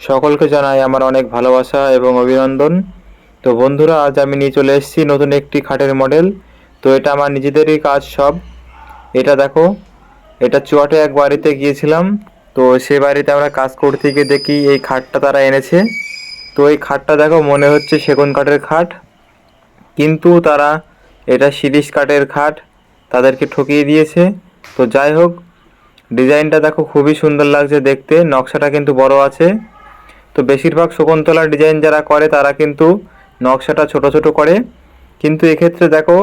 সকলকে জানাই আমার অনেক ভালোবাসা এবং অভিনন্দন। তো বন্ধুরা, আজ আমি নিয়ে চলে এসেছি নতুন একটি খাটের মডেল। তো এটা আমার নিজেদেরই কাজ সব। এটা দেখো, এটা চুয়াটে এক বাড়িতে গিয়েছিলাম। তো সে বাড়িতে আমরা কাজ করতে গিয়ে দেখি এই খাটটা তারা এনেছে। তো এই খাটটা দেখো, মনে হচ্ছে সেগুন কাঠের খাট। কিন্তু তারা এটা শিরিষ কাঠের খাট, তাদেরকে ঠকিয়ে দিয়েছে। তো যাই হোক, ডিজাইনটা দেখো খুবই সুন্দর লাগছে দেখতে, নকশাটা কিন্তু বড় আছে। তো বেশিরভাগ শকুন্তলার ডিজাইন যারা করে, তারা কিন্তু নকশাটা ছোট ছোট করে। কিন্তু এক্ষেত্রে দেখো,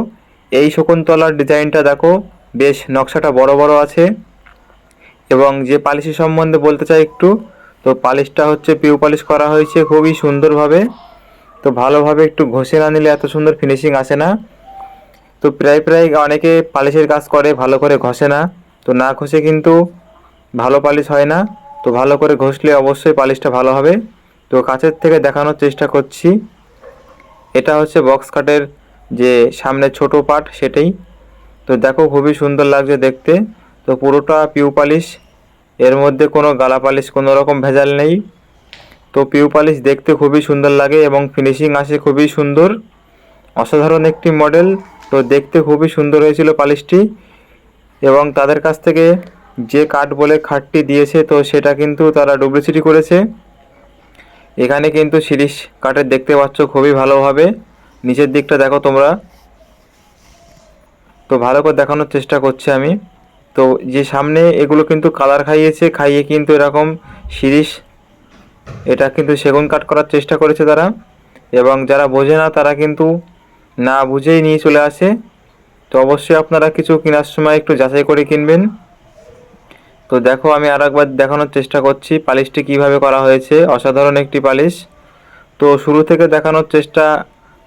এই শকুন্তলার ডিজাইনটা দেখো, বেশ নকশাটা বড় বড় আছে। এবং যে পালিশের সম্বন্ধে বলতে চাই একটু, তো পালিশটা হচ্ছে পিউ পালিশ করা হয়েছে খুবই সুন্দরভাবে। তো ভালোভাবে একটু ঘষে না নিলে এত সুন্দর ফিনিশিং আসে না। তো প্রায় প্রায় অনেকে পালিশের কাজ করে, ভালো করে ঘষে না। তো না ঘষে কিন্তু ভালো পালিশ হয় না। তো ভালো করে ঘষলে অবশ্যই পালিশটা ভালো হবে। তো কাছের থেকে দেখানোর চেষ্টা করছি। এটা হচ্ছে বক্স কাটের যে সামনে ছোট পার্ট সেটাই। তো দেখো খুবই সুন্দর লাগছে দেখতে। তো পুরোটা পিউ পালিশ এর মধ্যে কোনো গালা পালিশ কোনো রকম ভেজাল নেই। তো পিউ পালিশ দেখতে খুবই সুন্দর লাগে এবং ফিনিশিং আসে খুবই সুন্দর। অসাধারণ একটি মডেল তো দেখতে খুবই সুন্দর হয়েছিল পালিশটি এবং তাদের কাছ থেকে যে কাঠ বলে খাটটি দিয়েছে, তো সেটা কিন্তু তারা ডুপ্লিসিটি করেছে। এখানে কিন্তু শিরিষ কাঠের দেখতে পাচ্ছ খুবই ভালোভাবে। নিচের দিকটা দেখো তোমরা। তো ভালো করে দেখানোর চেষ্টা করছি আমি। তো যে সামনে এগুলো কিন্তু কালার খাইয়েছে, খাইয়ে কিন্তু এরকম শিরিষ এটা কিন্তু সেগুন কাট করার চেষ্টা করেছে তারা। এবং যারা বোঝে না, তারা কিন্তু না বুঝেই নিয়ে চলে আসে। তো অবশ্যই আপনারা কিছু কেনার সময় একটু যাচাই করে কিনবেন। তো দেখো, আমি আর একবার দেখানোর চেষ্টা করছি পালিশটি কীভাবে করা হয়েছে। অসাধারণ একটি পালিশ। তো শুরু থেকে দেখানোর চেষ্টা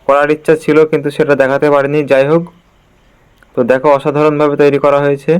করার ইচ্ছা ছিল, কিন্তু সেটা দেখাতে পারিনি। যাই হোক, তো দেখো, অসাধারণভাবে তৈরি করা হয়েছে।